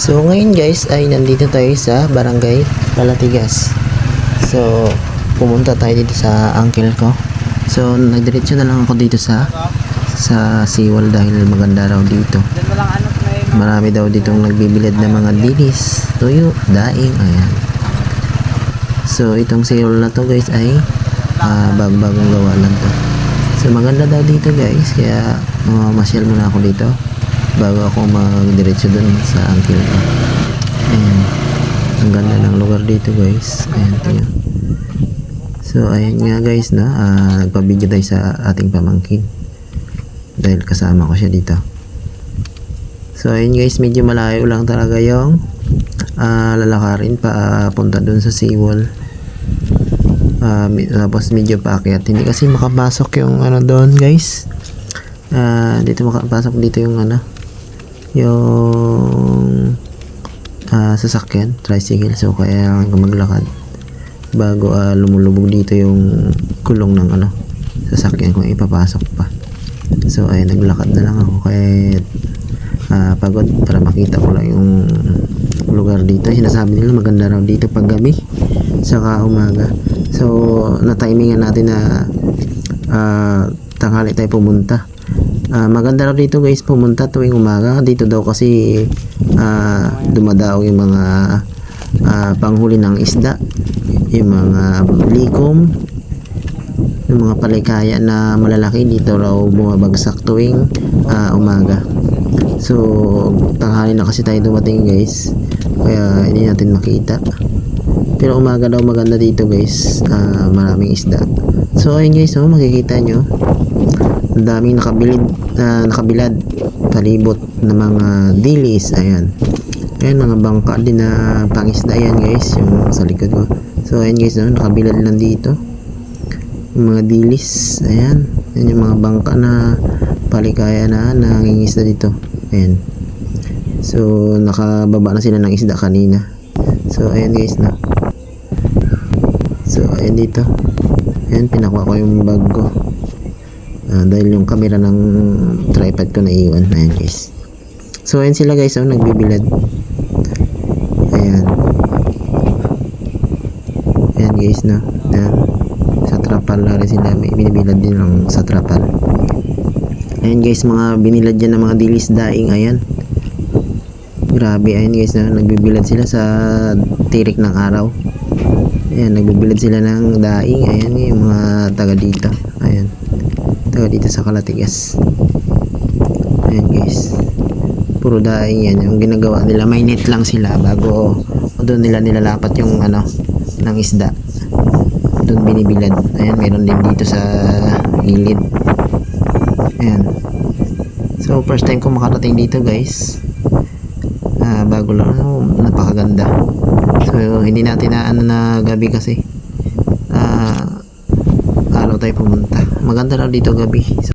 So ngayon guys ay nandito tayo sa Barangay Palatigas. So pumunta tayo dito sa uncle ko. So nagdiretso na lang ako dito sa sa Siwal dahil maganda raw dito. Marami daw ditong nagbibilad ng mga dilis, tuyo, daing, ayan. So itong Siwal na to guys ay ah, bag-bagong gawa lang to. So maganda daw dito guys, kaya mamamasyal muna ako dito bago ako magdiretso dun sa uncle ko. Ayan. Ang ganda ng lugar dito guys. Ayan, tingnan. So, ayan nga guys na, ah, nagpa-video tayo sa ating pamangkin. Dahil kasama ko siya dito. So, ayun guys, medyo malayo lang talaga yung ah, lalakarin pa punta dun sa seawall. Mi- tapos medyo paakyat. Hindi kasi makapasok yung ano doon guys. Ah, dito makapasok dito yung ano, yung ah, sasakyan, tricycle. So, kaya maglakad bago ah, lumulubog dito yung kulong ng ano, sasakyan kung ipapasok pa. So, ay naglakad na lang ako kaya ah, pagod para makita ko lang yung lugar dito. Sinasabi nila maganda raw dito pag gabi saka umaga. So, na-timingan natin na ah, tanghali tayo pumunta. Ah, maganda raw dito guys pumunta tuwing umaga. Dito daw kasi ah, dumadaog yung mga ah, panghuli ng isda. Yung mga likom, yung mga palikaya na malalaki dito raw bumabagsak tuwing ah, umaga. So, tanghali na kasi tayo dumating guys. Kaya hindi natin makita. Pero umaga daw maganda dito guys. Ah, maraming isda. So, ayun guys, oh, makikita nyo. Daming nakabilid, ah, nakabilad palibot ng mga dilis. Ayan. Ayan, mga bangka din na pangisda yan guys. Yung sa likod ko. So, ayan guys, oh, nakabilad lang dito. Yung mga dilis. Ayan. Ayan yung mga bangka na palikaya na nangingisda dito. Ayan. So, nakababa na sila ng isda kanina. So, ayan guys na. So, ayan dito. Ayan, pinakuha ko yung bag ko. Ah, dahil yung camera ng tripod ko na iwan. Ayan guys. So, ayan sila guys. Oh, nagbibilad. Ayan. Ayan guys na. Ayan. Sa trapal na rin sila. May binibilad din ng sa trapal. Ayan guys, mga binilad dyan ng mga dilis daing. Ayan. Grabe, ayan guys na. Nagbibilad sila sa tirik ng araw. Ayan, nagbibilad sila ng daing. Ayan yung mga taga dito. Ayan. Taga dito sa Kalatigas. Ayan guys. Puro daing yan. Yung ginagawa nila, may net lang sila bago doon nila nilalapat yung ano, ng isda. Doon binibilad. Ayan, meron din dito sa gilid. Ayan. So, first time ko makarating dito guys. Ah, bago lang. Oh, napakaganda. So, hindi natin na ano na gabi kasi. Tayo pumunta. Maganda lang dito gabi.